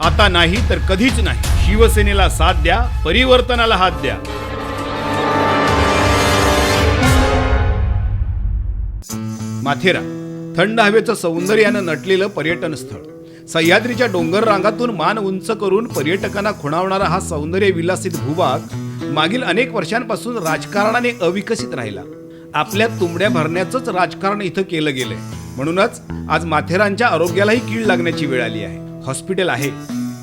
आता नाही तर कधीच नाही. शिवसेनेला साथ द्या परिवर्तनाला हात द्या. माथेरा. थंड हवेचं सौंदर्यानं नटलेलं पर्यटन स्थळ. सह्याद्रीच्या डोंगर रांगातून मान उंच करून पर्यटकांना खुणावणारा हा सौंदर्य विलासित भूभाग मागील अनेक वर्षांपासून राजकारणाने अविकसित राहिला. आपल्या तुंबड्या भरण्याचंच राजकारण इथं केलं गेलंय. म्हणूनच आज माथेरांच्या आरोग्यालाही कीड लागण्याची वेळ आली आहे. हॉस्पिटल आहे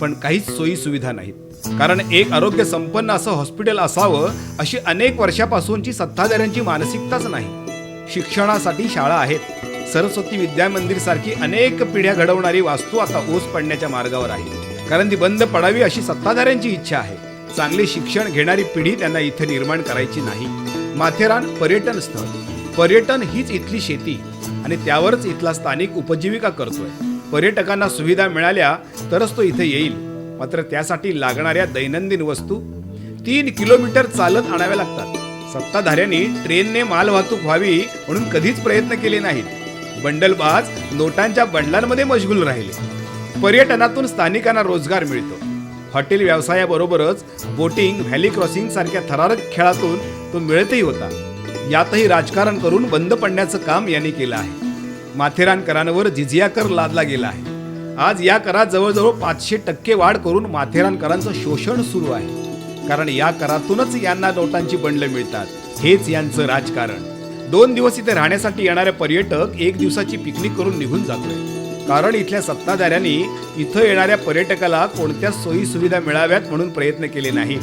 पण काहीच सोयी सुविधा नाहीत. कारण एक आरोग्य संपन्न असं हॉस्पिटल असावं अशी अनेक वर्षापासूनची सत्ताधाऱ्यांची मानसिकताच नाही. शिक्षणासाठी शाळा आहेत. सरस्वती विद्या मंदिर सारखी अनेक पिढ्या घडवणारी वास्तू आता ओस पडण्याच्या मार्गावर आहे. कारण ती बंद पडावी अशी सत्ताधाऱ्यांची इच्छा आहे. चांगले शिक्षण घेणारी पिढी त्यांना इथे निर्माण करायची नाही. माथेरान पर्यटन स्थळ. पर्यटन हीच इथली शेती. आणि त्यावरच इथला स्थानिक उपजीविका करतोय. पर्यटकांना सुविधा मिळाल्या तरच तो इथे येईल. मात्र त्यासाठी लागणाऱ्या दैनंदिन वस्तू तीन किलोमीटर चालत आणाव्या लागतात. सत्ताधाऱ्यांनी ट्रेनने माल वाहतूक व्हावी म्हणून कधीच प्रयत्न केले नाहीत. बंडलबाज नोटांच्या बंडलांमध्ये मशगूल राहिले. पर्यटनातून स्थानिकांना रोजगार मिळतो. हॉटेल व्यवसायाबरोबरच बोटिंग व्हॅली क्रॉसिंग सारख्या थरारक खेळातून तो मिळतही होता. यातही राजकारण करून बंद पडण्याचं काम यांनी केलं आहे. माथेरानकरांवर जिझिया कर लादला गेला आहे. आज या करात जवळजवळ पाचशे टक्के वाढ करून माथेरानकरांचं शोषण सुरू आहे. कारण या करातूनच यांना नोटांची बंडलं मिळतात. हेच यांचं राजकारण. दोन दिवस इथे राहण्यासाठी येणारे पर्यटक एक दिवसाची पिकनिक करून निघून जातोय. कारण इथल्या सत्ताधाऱ्यांनी इथं येणाऱ्या पर्यटकाला कोणत्या सोयी सुविधा मिळाव्यात म्हणून प्रयत्न केले नाही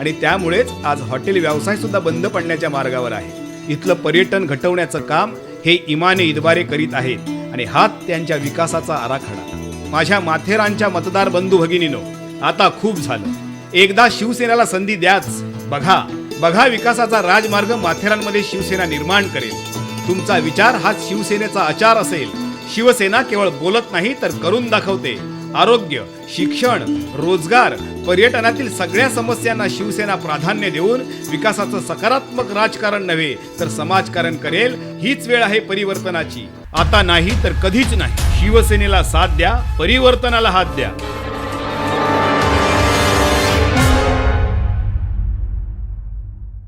आणि त्यामुळेच आज हॉटेल व्यवसाय सुद्धा बंद पडण्याच्या मार्गावर आहे. इथलं पर्यटन घटवण्याचं काम हे इमाने इदबारे करीत आहेत आणि हात त्यांच्या विकासाचा आराखडा. माझ्या माथेरानच्या मतदार बंधू भगिनीनो आता खूप झालं. एकदा शिवसेनेला संधी द्याच. बघा बघा विकासाचा राजमार्ग माथेरानमध्ये शिवसेना निर्माण करेल. तुमचा विचार हा शिवसेनेचा आचार असेल. शिवसेना केवळ बोलत नाही तर करून दाखवते. आरोग्य शिक्षण रोजगार पर्यटनातील सगळ्या समस्यांना शिवसेना प्राधान्य देऊन विकासाचं सकारात्मक राजकारण नव्हे तर समाजकारण करेल हीच वेळ आहे परिवर्तनाची. आता नाही तर कधीच नाही. शिवसेनेला साथ द्या परिवर्तनाला हात द्या.